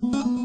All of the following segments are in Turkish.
Mm-hmm.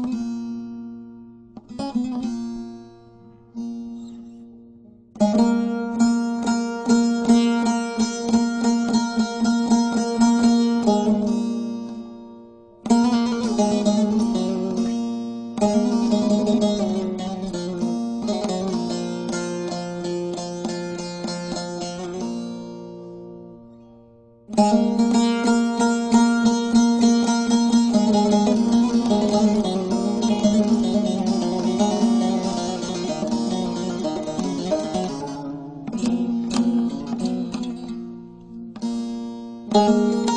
Arzu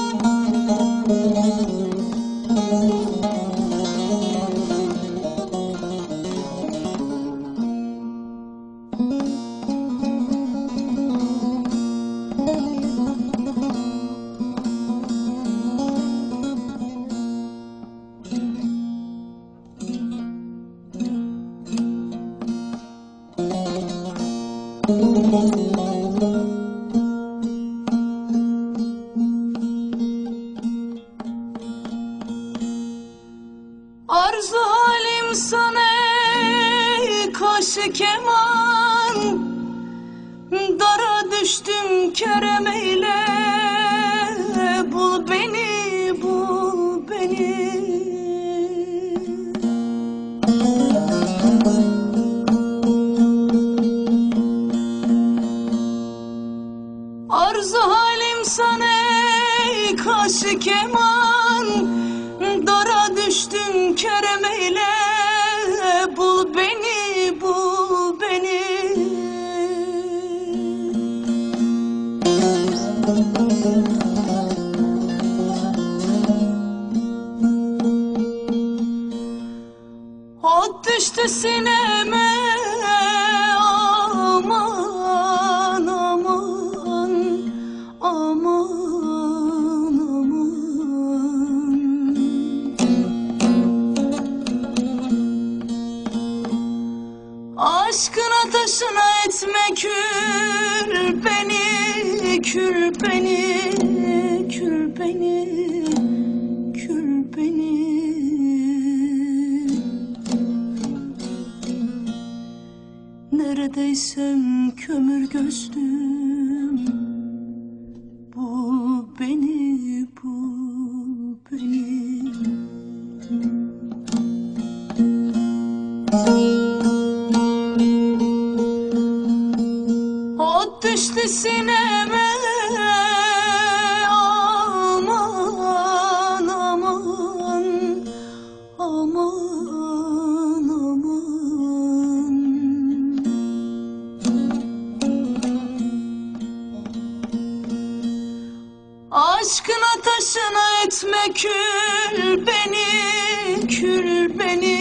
düştüm kerem eyle. Bul beni, bul beni. Arzu halim sana kaşı keman düştü sineme aman aman aman aman Aşkın ateşine etme kül beni, kül beni, kül beni, kül beni. Neredeysem kömür gözlüm, bul beni, bul beni. Ot kül beni, kül beni,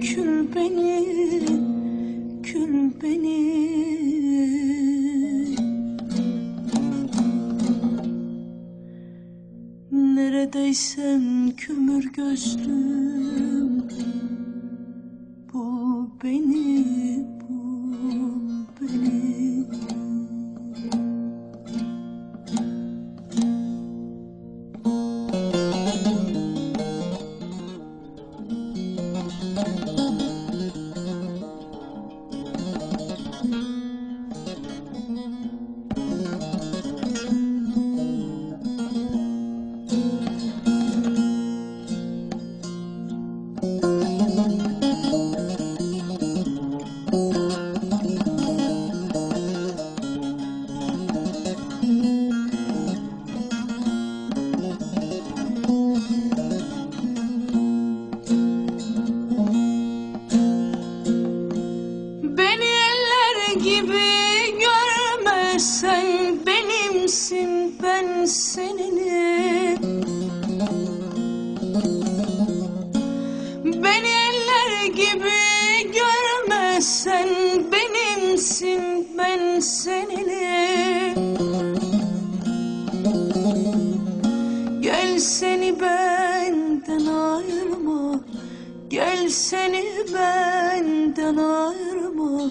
kül beni, kül beni. Neredeysem kömür gözlüm, bul beni, sen benimsin ben seninim Beni eller gibi görme sen benimsin ben seninim Gel seni benden ayırma Gel seni benden ayırma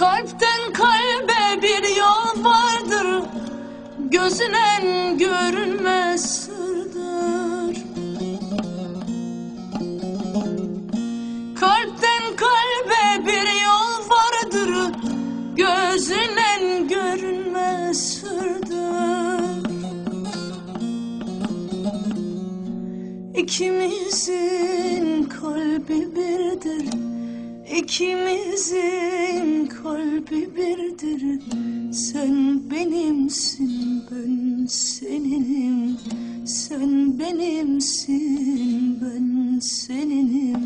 Kalpten kalbe bir yol vardır. Gözünen görünmez sırdır. Kalpten kalbe bir yol vardır. Gözünen görünmez sırdır. İkimizin kalbi birdir İkimizin kalbi birdir. Sen benimsin ben seninim. Sen benimsin ben seninim.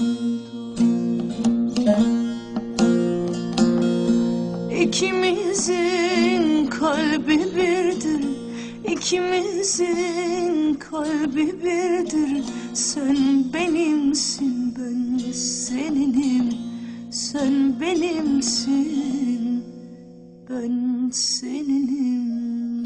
İkimizin kalbi birdir. İkimizin kalbi birdir. Sen benimsin ben seninim Sen benimsin ben seninim